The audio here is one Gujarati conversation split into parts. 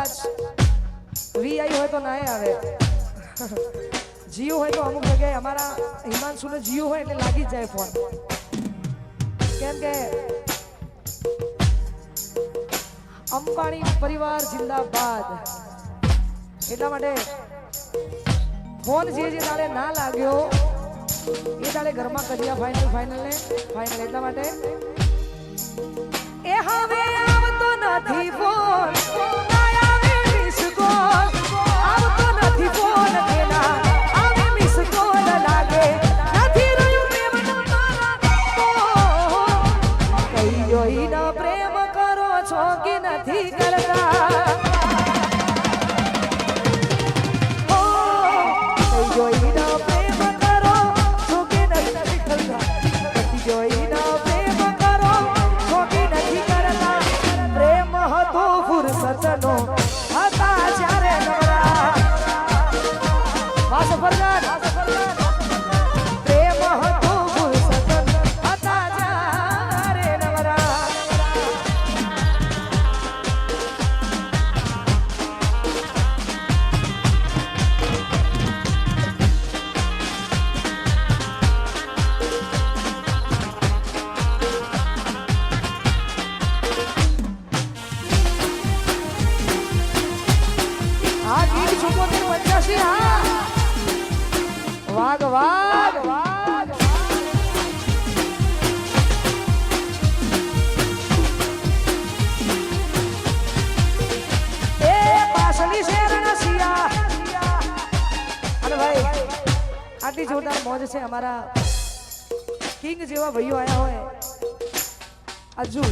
કદાચ વીઆઈ હોય તો નાય આવે. જીઓ હોય તો અમુક જગ્યાએ અમારા હિમાંશુને જીઓ હોય એટલે લાગી જાય ફોન. કેમ કે અંબાણી પરિવાર જિંદાબાદ. એટલા માટે ફોન જે જે તારે ના લાગ્યો એ તારે ઘરમાં કર્યા ફાઇનલ ફાઇનલ ને ફાઇનલ એટલા માટે છે, અમારા કિંગ જેવા ભાઈઓ આવ્યા હોય. અજુ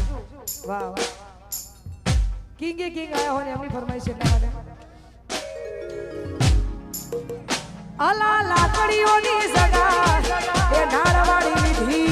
વાહ વાહ. કિંગ એ કિંગ આવ્યા હોય એમની ફરમાઈશ એટલા માટે. અલા લાકડીઓની સગા એ નાળવાડી લીધી.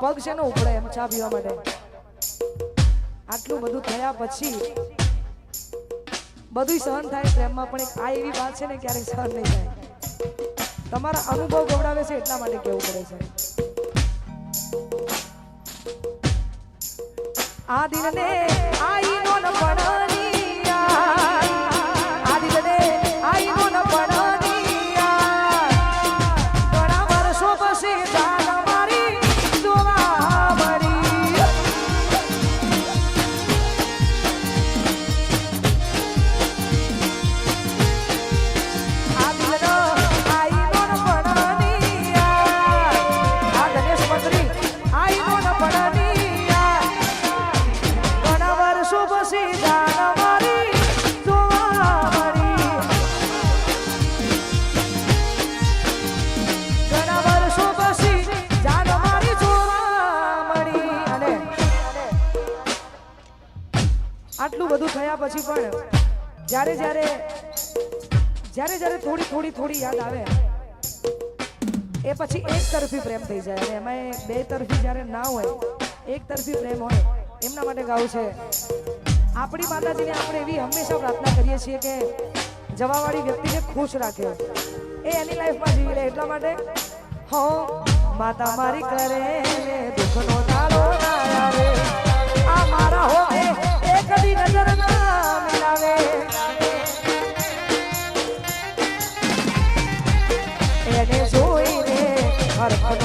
પગ છે ને ઉપડે એમ ચા પીવા માટે? આટલું બધું થયા પછી બધું સહન થાય પ્રેમમાં, પણ એક આ એવી વાત છે ને, ક્યારેય સહન નહીં થાય. તમારા અનુભવ ગવડાવે છે એટલા માટે કેવું પડે છે. આ દિનને આઈનો ન પણ પણ જ્યારે જ્યારે જ્યારે જ્યારે થોડી થોડી થોડી યાદ આવે, એ પછી એક તરફી પ્રેમ થઈ જાય. અને એમાં બે તરફી જ્યારે ના હોય, એક તરફી પ્રેમ હોય, એમના માટે ગાવું છે. આપણી માતાજીને આપણે એવી હંમેશા પ્રાર્થના કરીએ છીએ કે જવાવાળી વ્યક્તિને ખુશ રાખે. એ એની લાઈફમાં જીવી લે એટલા માટે, હો, માતા મારી કરે, દુઃખનો તારો ના રે. આ મારા હો એ કદી નજર ના એને જોઈને હરખ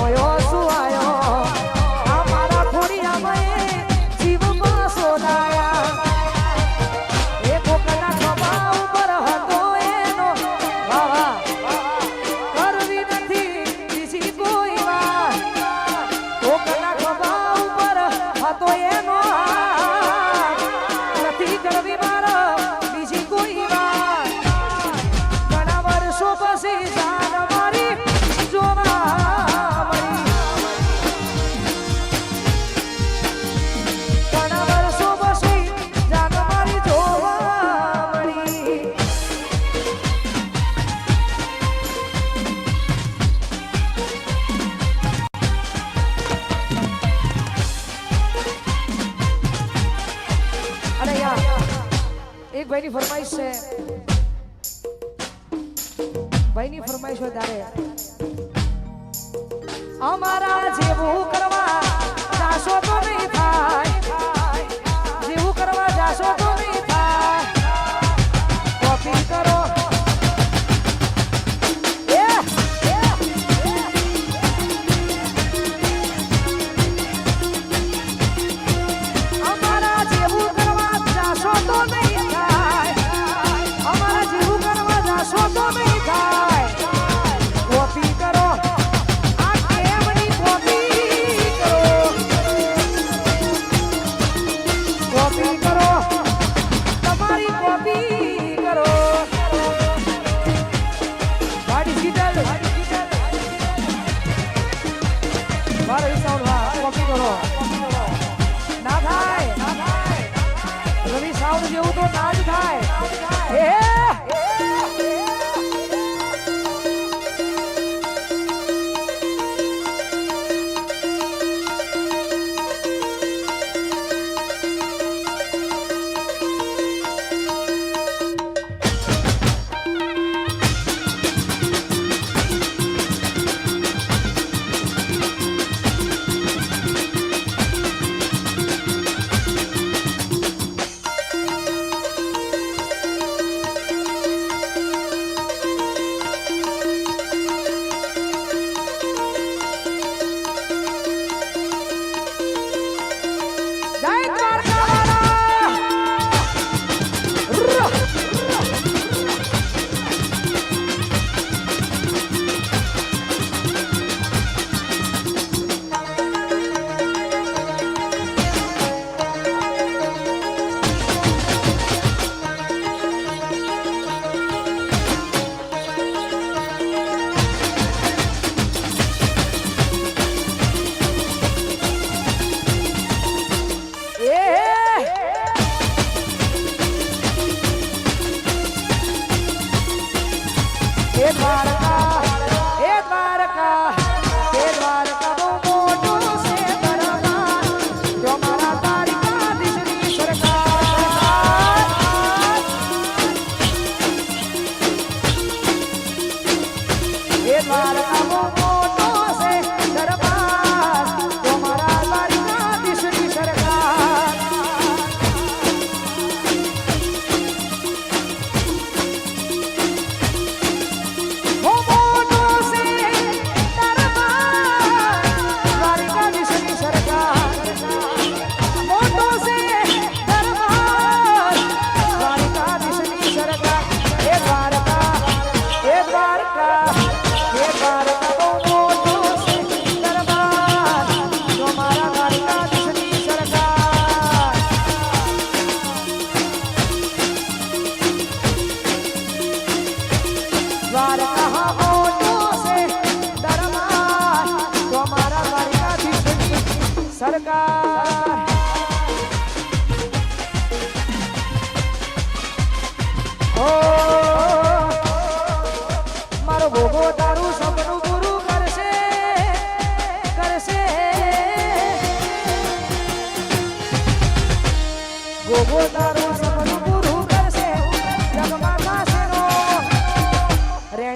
나와주세요.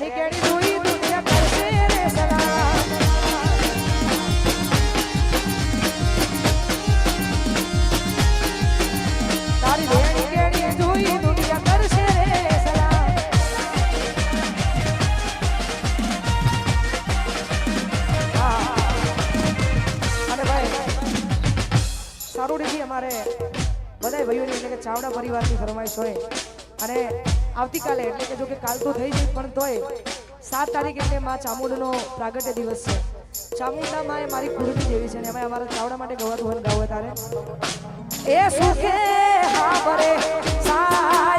he get આવતીકાલે, એટલે કે જો કે કાલ તો થઈ જઈ પણ તોય સાત તારીખ એટલે મા ચામુંડનો પ્રાગટ્ય દિવસ છે. ચામુંડા માં એ મારી કુરબી જેવી છે અને એમાં અમારા ચાવડા માટે ગવાતું હોય ગાવું તારે. એ સુખે હા સા